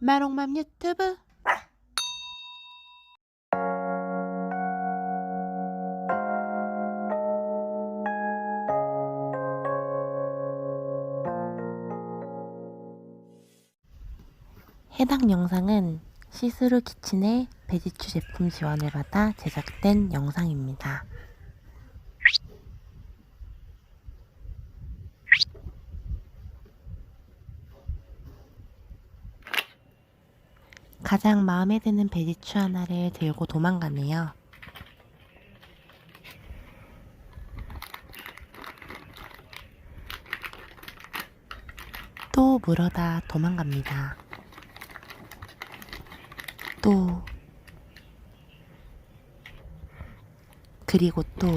마롱맘 유튜브 해당 영상은 시스루 키친의 베지추 제품 지원을 받아 제작된 영상입니다. 가장 마음에 드는 베지추 하나를 들고 도망가네요. 또 물어다 도망갑니다. 또 그리고 또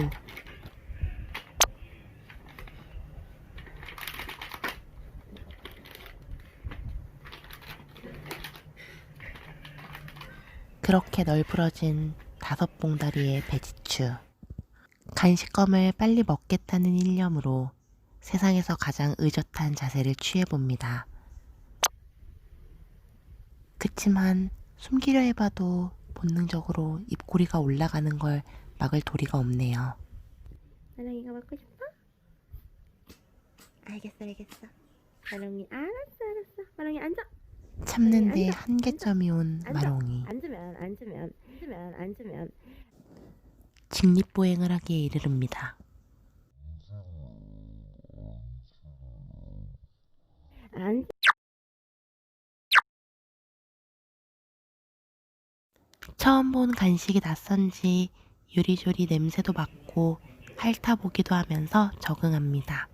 그렇게 널브러진 다섯 봉다리의 배지추. 간식껌을 빨리 먹겠다는 일념으로 세상에서 가장 의젓한 자세를 취해봅니다. 그치만 숨기려 해봐도 본능적으로 입꼬리가 올라가는 걸 막을 도리가 없네요. 나랑이가 먹고 싶어? 알겠어 알겠어 마롱이 알았어 알았어 마롱이 앉아 참는데 한계점이 온. 마롱이 앉으면 앉으면 앉으면 앉으면 직립보행을 하기에 이르릅니다. 앉 처음 본 간식이 낯선지 요리조리 냄새도 맡고 핥아보기도 하면서 적응합니다.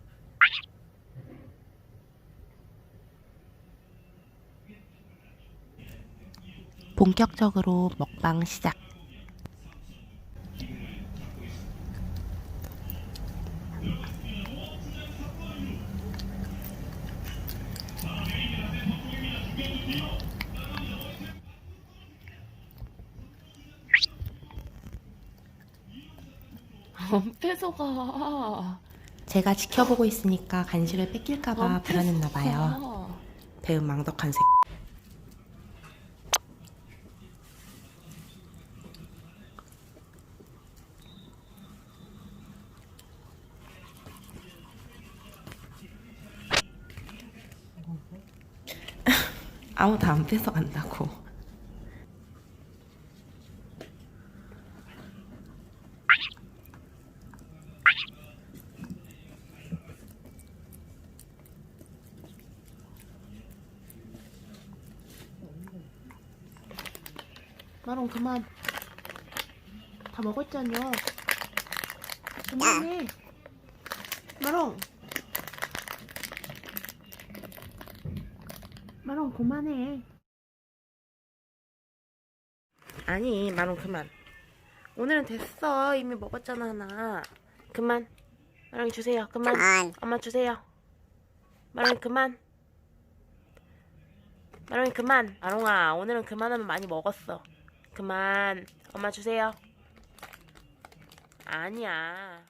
본격적으로 먹방 시작. 안 뺏어가. 제가 지켜보고 있으니까 간식을 뺏길까봐 안 불안했나 뺏어가. 봐요. 배은망덕한 새. 아무도 안 뺏어간다고. 마롱 그만. 다 먹었잖여. 그만해. 마롱. 마롱 그만해. 아니 마롱 그만. 오늘은 됐어. 이미 먹었잖아 하나. 그만. 마롱이 주세요. 그만. 그만. 엄마 주세요. 마롱이 그만. 마롱이 그만. 마롱아 오늘은 그만하면 많이 먹었어. 그만. 엄마 주세요. 아니야.